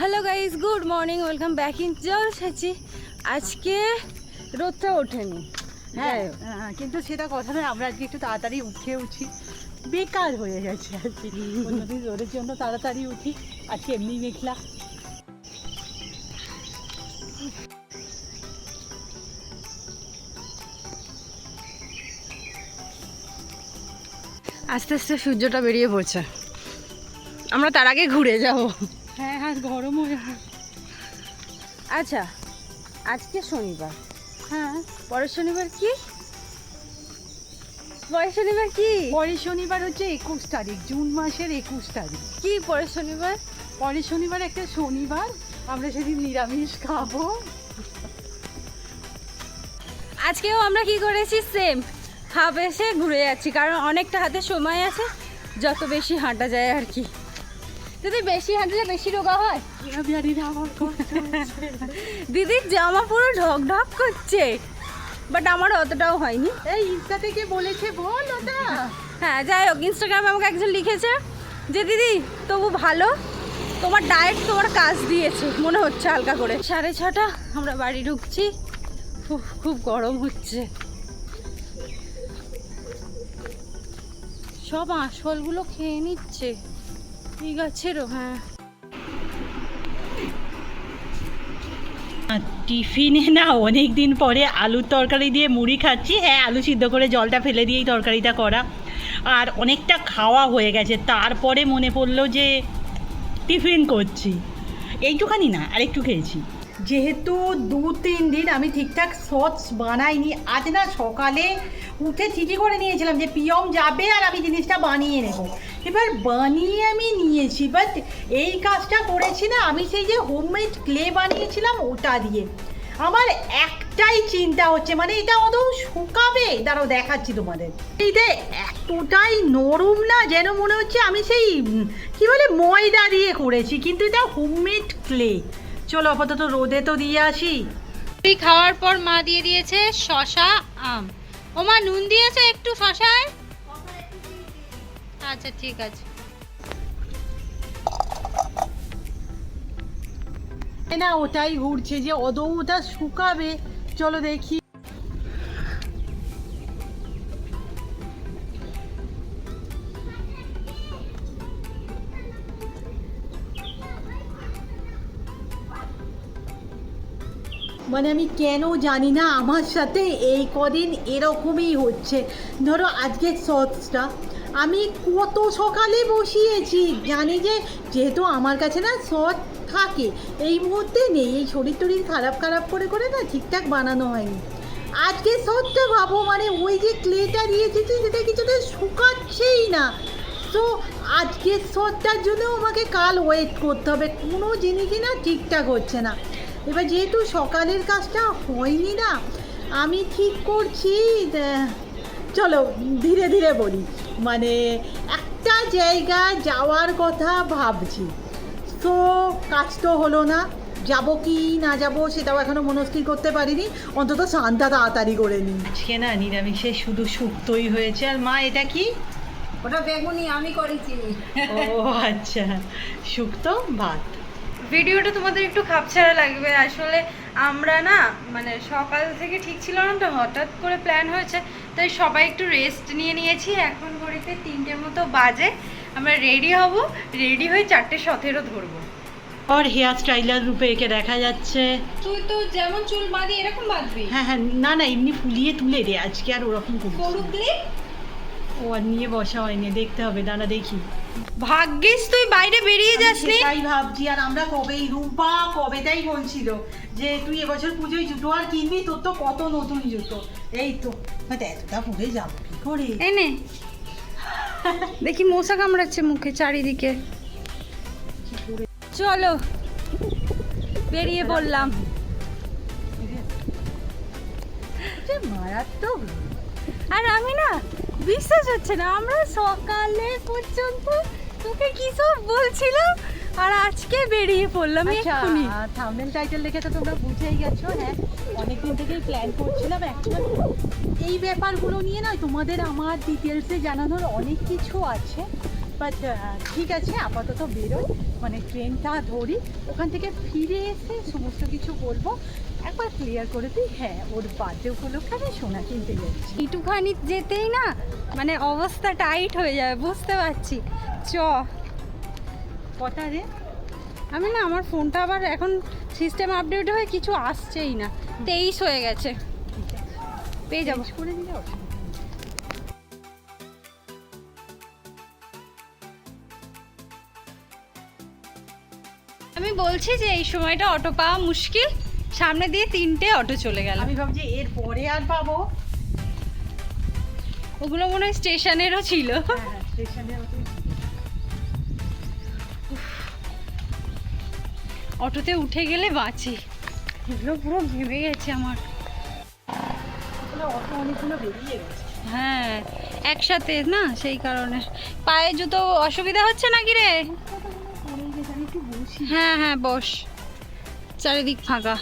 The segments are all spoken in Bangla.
Hello guys good morning welcome back in জল সেচি আজকে রোদটা ওঠেনি। হ্যাঁ। হ্যাঁ, কিন্তু সেটা কথা নয়। আমরা আজকে একটু তাড়াতাড়ি উঠে উঠি। বেকার হয়ে গেছে আর কি অন্যদিন রোদের জন্য তাড়াতাড়ি উঠি। আজকে এমনি মেঘলা। আস্তে আস্তে সূর্যটা বেরিয়ে পড়ছে। আমরা তার আগে ঘুরে যাব। হ্যাঁ গরম হয়ে আচ্ছা আজকে শনিবার। হ্যাঁ। পরের শনিবার কি? পরের শনিবার কি? পরের শনিবার হচ্ছে একুশ তারিখ জুন মাসের একুশ তারিখ। কি পরের শনিবার? পরের শনিবার একটা শনিবার আমরা সেদিন নিরামিষ খাব। আজকেও আমরা কি করেছি? সেম হাফ এসে ঘুরে যাচ্ছি কারণ অনেকটা হাতে সময় আছে যত বেশি হাঁটা যায় আর কি। যদি বেশি হাঁটলে বেশি রোগা হয়। দিদির জামা পুরো ঢক ঢক করছে। বাট আমার অতটাও হয়নি। এই ইনস্টা থেকে বলেছে বল ওটা। হ্যাঁ যাই হোক ইনস্টাগ্রামে আমাকে একজন লিখেছে যে দিদি তবু ভালো। তোমার ডায়েট তোমার কাজ দিয়েছে। মনে হচ্ছে হালকা করে। সাড়ে ছটা আমরা বাড়ি ঢুকছি। উফ, খুব গরম হচ্ছে। সব আঁশফলগুলো খেয়ে নিচ্ছে। হ্যাঁ টিফিনে না অনেক দিন পরে আলুর তরকারি দিয়ে মুড়ি খাচ্ছি। হ্যাঁ আলু সিদ্ধ করে জলটা ফেলে দিয়েই তরকারিটা করা। আর অনেকটা খাওয়া হয়ে গেছে। তারপরে মনে পড়ল যে টিফিন করছি। এইটুখানি না আর একটু খেয়েছি। যেহেতু দু তিন দিন আমি ঠিকঠাক সস বানাইনি, আজ না সকালে উঠে ঠিকই করে নিয়েছিলাম যে পিয়ম যাবে আর আমি জিনিসটা বানিয়ে নেব। এবার বানিয়ে আমি নিয়েছি বাট এই কাজটা করেছি না, আমি সেই যে হোমমেড ক্লে বানিয়েছিলাম ওটা দিয়ে। আমার একটাই চিন্তা হচ্ছে মানে এটা আদৌ শুকাবে? দাঁড়াও, দেখাচ্ছি তোমাদের। এইটা এতটাই নরম না, যেন মনে হচ্ছে আমি সেই কি বলে, ময়দা দিয়ে করেছি, কিন্তু এটা হোমমেড ক্লে চলো আপাতত রোদে তো দিয়ে আসি। তুই খাওয়ার পর মা দিয়ে দিয়েছে শশা আম। ও মা নুন দিয়েছে একটু শশায়? আচ্ছা ঠিক আছে। না ওটাই ঘুরছে যে অদৌ ওটা শুকাবে। চলো দেখি। মানে আমি কেন জানি না, আমার সাথে এই কদিন এরকমই হচ্ছে। ধরো আজকের সসটা আমি কত সকালে বসিয়েছি, জানি যে যেহেতু আমার কাছে না সস থাকে, এই মুহূর্তে নেই, এই শরীর টরীর খারাপ খারাপ করে করে না ঠিকঠাক বানানো হয়নি। আজকে সসটা ভাবো মানে ওই যে ক্লেটা দিয়েছি সেটা কিছুটা শুকাচ্ছেই না। তো আজকের সসটার জন্য আমাকে কাল ওয়েট করতে হবে, কোনো জিনিসই না ঠিকঠাক হচ্ছে না। এবার যেহেতু সকালের কাজটা হয়নি না আমি ঠিক করছি চলো ধীরে ধীরে বলি। মানে একটা জায়গা যাওয়ার কথা ভাবছি। তো কাজ তো হলো না যাব কি না যাব সেটাও এখনও মনস্থির করতে পারিনি। অন্তত শান্তা তাড়াতাড়ি করে নিই আজকে না নিরামিষে শুধু শুক্তই হয়েছে আর মা এটা কি? ওটা বেগুনি আমি করেছি। ও আচ্ছা শুক্তো ভাত। ভিডিওটা তোমাদের একটু খাপছাড়া লাগবে। আসলে আমরা না মানে সকাল থেকে ঠিক ছিল না তো হঠাৎ করে প্ল্যান হয়েছে। তাই সবাই একটু রেস্ট নিয়ে নিয়েছি। এখন ঘড়িতে তিনটের মতো বাজে। আমরা রেডি হব। রেডি হয়ে চারটে সতেরো ধরবো। আর হেয়ার স্টাইলার রূপে একে দেখা যাচ্ছে। তুই তো যেমন চুল বাঁধি এরকম বাঁধবি? হ্যাঁ হ্যাঁ না না এমনি ফুলিয়ে তুলে রে আজকে আর ওরকম করছি করু না। ক্লিপ ও আর নিয়ে বসা হয়নি দেখতে হবে দাঁড়া দেখি। ভাগ্যিস তুই বাইরে বেরিয়ে যাসনি। সেটাই ভাবছি আর আমরা কবেই রূপা কবেটাই বলছিল যে তুই এবছর পুজোয় জুতো আর কিনবি তোর তো কত নতুন জুতো। এই তো এতটা পরে যাব কি করে? এনে দেখি মশা কামড়াচ্ছে মুখে চারিদিকে। চলো বেরিয়ে পড়লাম। মারাত্মক। আর আমি না বিশ্বাস হচ্ছে না আমরা সকালে পর্যন্ত তোকে কি সব বলছিলাম আর আজকে বেরিয়ে পড়লাম আচ্ছা এক্ষুনি। থাম্বনেল টাইটেল দেখে তো তোমরা বুঝেই গেছো হ্যাঁ অনেকদিন থেকেই প্ল্যান করছিলাম অ্যাকচুয়ালি এই ব্যাপারগুলো নিয়ে না তোমাদের আমার ডিটেলসে জানানোর অনেক কিছু আছে। বাট ঠিক আছে আপাতত বেরোই। মানে ট্রেনটা ধরি। ওখান থেকে ফিরে এসে সমস্ত কিছু বলব। একবার ক্লিয়ার করে দিই হ্যাঁ ওর বার্থডে উপলক্ষে আমি সোনা কিনতে যাচ্ছি। একটুখানি যেতেই না মানে অবস্থা টাইট হয়ে যাবে বুঝতে পারছি। চ। কটা রে? আমি না আমার ফোনটা আবার এখন সিস্টেম আপডেট হয়ে কিছু আসছেই না। তেইশ হয়ে গেছে। পেয়ে যাব। করে দিলে আমি বলছি যে এই সময়টা অটো পাওয়া মুশকিল। সামনে দিয়ে তিনটে অটো চলে গেল। আমি ভাবছি এর পরে আর পাবো। ওগুলো মনে হয় স্টেশনেরও ছিল। হ্যাঁ হ্যাঁ অটোতে উঠে গেলে বাঁচি। এগুলো পুরো ভেবে গেছে আমার। অটো অনেকগুলো বেরিয়ে গেছে। হ্যাঁ একসাথে না সেই কারণে। পায়ে জুতো অসুবিধা হচ্ছে নাকি রে? হ্যাঁ হ্যাঁ বস। চারিদিক ফাঁকা।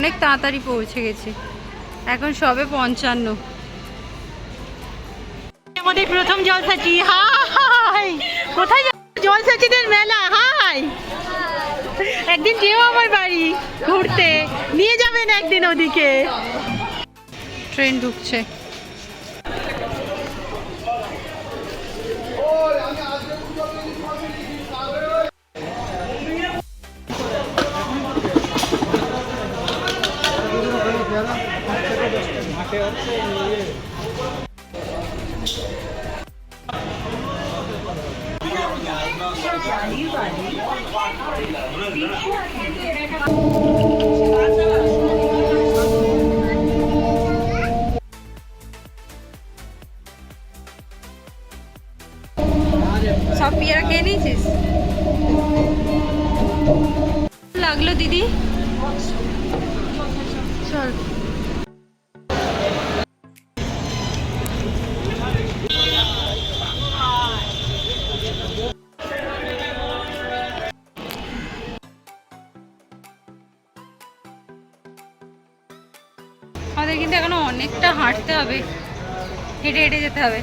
অনেক তাড়াতাড়ি পৌঁছে গেছি। এখন সবে পঞ্চান্ন। আমাদের প্রথম জলসাচি হাই! কোথায়? জলসাচিদের মেলা হাই! একদিন যেও আমার বাড়ি ঘুরতে। নিয়ে যাবেন একদিন ওদিকে। ট্রেন ঢুকছে। সব পিয়ারা খেয়ে নিয়েছিস? লাগল দিদি? চল আমাদের কিন্তু এখনও অনেকটা হাঁটতে হবে। হেঁটে হেঁটে যেতে হবে।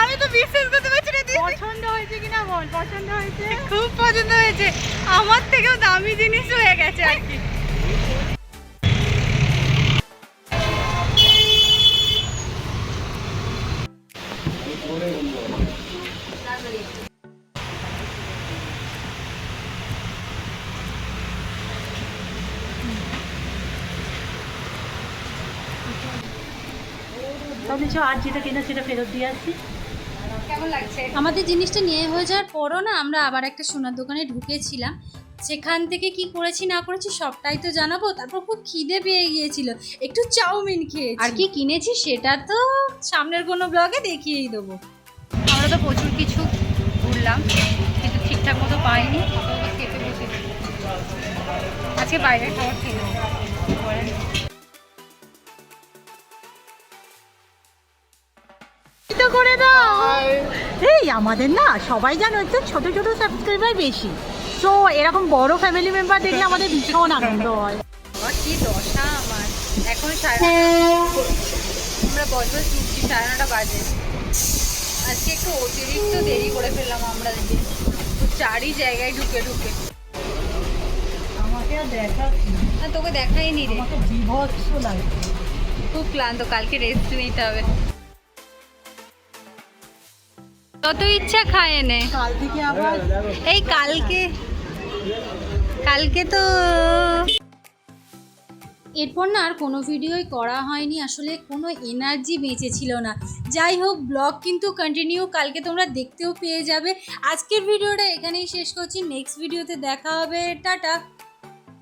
আমি তো বিশ্বাস করতে পারছি না হয়েছে কিনা বল? পছন্দ হয়েছে? খুব পছন্দ হয়েছে। আমার থেকেও দামি জিনিস হয়ে গেছে আর কি। আর যেটা কেনা সেটা ফেরত দিয়ে আসি কেমন লাগছে? আমাদের জিনিসটা নিয়ে হয়ে যাওয়ার পরও না আমরা আবার একটা সোনার দোকানে ঢুকেছিলাম। সেখান থেকে কি করেছি না করেছি সবটাই তো জানাব। তারপর খুব খিদে পেয়ে গিয়েছিল। একটু চাউমিন খেয়ে আর কি কিনেছি সেটা তো সামনের কোনো ব্লগে দেখিয়েই দেবো। আমরা তো প্রচুর কিছু ঘুরলাম কিন্তু ঠিকঠাক মতো পাইনি। খেতে বসে আজকে বাইরের খাবার খেয়ে করে দাও। এই আমাদের না সবাই জানো একটু ছোট ছোট সাবস্ক্রাইবার বেশি। তো এরকম বড় ফ্যামিলি মেম্বার দেখলে আমাদের ভীষণ আনন্দ হয়। কি দশা আমার। এখন সাড়ে আমরা বসবস ঢুকছি সাড়ে নটা বাজে। আজকে একটু অতিরিক্ত দেরি করে ফেললাম আমরা যে চারি জায়গায় ঢুকে ঢুকে। আমাকে আর না। তোকে দেখাইনি রে। আমাকে লাগে খুব ক্লান্ত কালকে রেস্ট নিতে হবে। যত ইচ্ছা খায় এনে। এই কালকে। কালকে তো এরপর না আর কোনো ভিডিওই করা হয়নি আসলে কোনো এনার্জি বেঁচে ছিল না। যাই হোক ব্লগ কিন্তু কন্টিনিউ কালকে তোমরা দেখতেও পেয়ে যাবে। আজকের ভিডিওটা এখানেই শেষ করছি নেক্সট ভিডিওতে দেখা হবে টাটা।